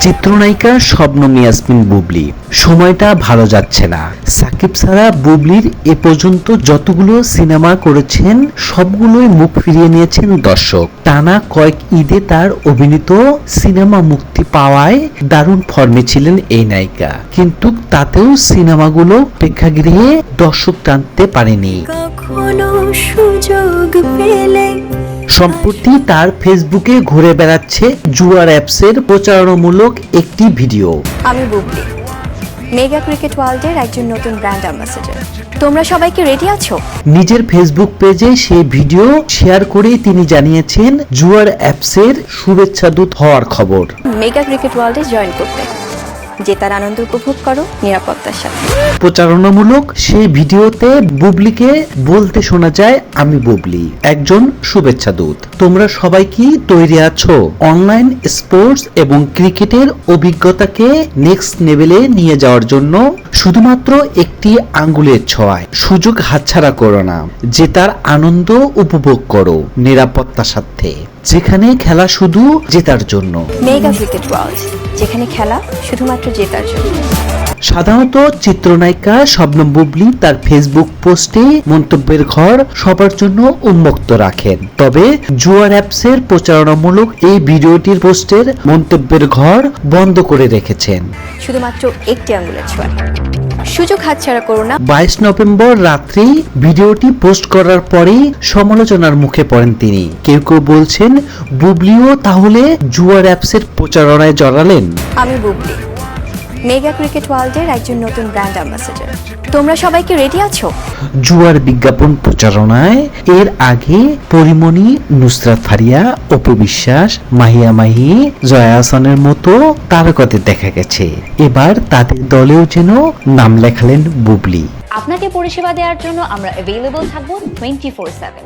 চিত্রনায়িকা শবনম ইয়াসমিন বুবলি। সময়টা ভালো যাচ্ছে না। সাকিব সারা বুবলির এ পর্যন্ত যতগুলো সিনেমা করেছেন, সবগুলোই মুখ ফিরিয়ে নিয়েছেন দর্শক। টানা কয়েক ঈদে তার অভিনীত সিনেমা মুক্তি পাওয়ায় দারুণ ফর্মে ছিলেন এই নায়িকা। কিন্তু তাতেও সিনেমাগুলো প্রেক্ষাগৃহে দর্শক টানতে পারেনি। কখনো সুযোগ পেলে সম্প্রতি তার ফেসবুকে ঘুরে বেড়াচ্ছে জুয়ার অ্যাপসের প্রচারণামূলক একটি ভিডিও। আমি বুবলি মেগা ক্রিকেট ওয়ার্ল্ডের একজন নতুন ব্র্যান্ড অ্যাম্বাসেডর। তোমরা সবাই কি রেডি আছো? নিজের ফেসবুক পেজে সেই ভিডিও শেয়ার করে তিনি জানিয়েছেন জুয়ার অ্যাপসের শুভেচ্ছা দূত হওয়ার খবর। মেগা ক্রিকেট ওয়ার্ল্ডে জয়েন করতে। জেতার আনন্দ উপভোগ করো নিরাপত্তার সাথে। প্রচারণামূলক সেই ভিডিওতে বুবলিকে বলতে শোনা যায়, আমি বুবলি, একজন শুভেচ্ছা দূত। তোমরা সবাই কি তৈরি আছো? অনলাইন স্পোর্টস এবং ক্রিকেটের অভিজ্ঞতাকে নেক্সট লেভেলে নিয়ে যাওয়ার জন্য শুধুমাত্র একটি আঙ্গুলের ছোঁয়ায়। সুযোগ হাতছাড়া করো না জেতার আনন্দ উপভোগ করো নিরাপত্তার সাথে যেখানে খেলা শুধু জেতার জন্য। মেগা ক্রিকেট ওয়ার্ল্ড, যেখানে খেলা শুধুমাত্র জেতার জন্য। সাধারণত চিত্রনায়িকা শবনম বুবলি তার ফেসবুক পোস্টে মন্তব্যের ঘর সবার জন্য উন্মুক্ত রাখেন। তবে জুয়ার অ্যাপসের প্রচারণামূলক এই ভিডিওটির পোস্টের মন্তব্যের ঘর বন্ধ করে রেখেছেন। শুধুমাত্র একটি আঙ্গুলের ছোঁয়া। সুযোগ হাতছাড়া করো না। বাইশ নভেম্বর রাত্রি ভিডিওটি পোস্ট করার পরেই সমালোচনার মুখে পড়েন তিনি। কেউ কেউ বলছেন বুবলিও তাহলে জুয়ার অ্যাপসের প্রচারণায় জড়ালেন? আমি বুবলি। মেগা ক্রিকেট ওয়ার্ল্ডের একজন নতুন ব্র্যান্ড অ্যাম্বাসেডর। তোমরা সবাই কি রেডি আছো? জুয়ার বিজ্ঞাপন প্রচারণায় এর আগে পরিমণি নুসরাত ফারিয়া অপু বিশ্বাস মাহিয়া মাহি জয়া হাসানের মতো তারকাদের দেখা গেছে। এবার তাদের দলেও যেন নাম লেখালেন বুবলি। আপনাকে পরিষেবা দেওয়ার জন্য আমরা অ্যাভেলেবল থাকব টোয়েন্টি ফোর সেভেন